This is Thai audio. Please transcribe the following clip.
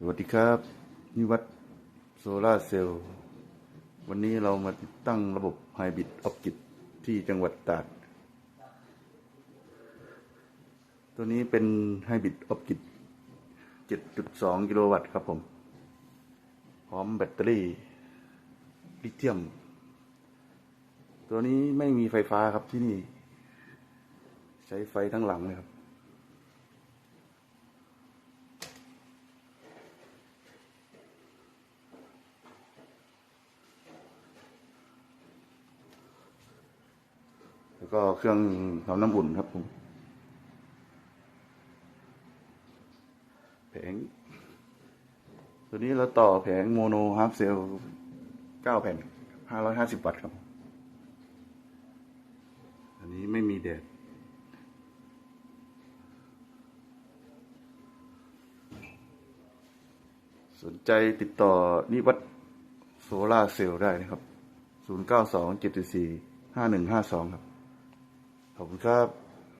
สวัสดีครับนิวัดโซลาร์เซลล์วันนี้เรามาติดตั้งระบบไฮบริดออปติกที่จังหวัดตราดตัวนี้เป็นไฮบริดออปติก7.2 กิโลวัตต์ครับผม พร้อมแบตเตอรี่ ลิเธียม ตัวนี้ไม่มีไฟฟ้าครับที่นี่ ใช้ไฟทั้งหลังเลยครับ แล้วก็เครื่องทำน้ำอุ่นครับผมแผง ตัวนี้เราต่อแผงโมโนฮาร์ฟเซลเก้าแผ่นห้าร้อยห้าสิบวัตต์ครับ อันนี้ไม่มีแดดสนใจติดต่อนิวัตโซล่าเซลล์ได้นะครับ 0 9 2 7 4 5 1 5 2 ครับ ขอบคุณครับ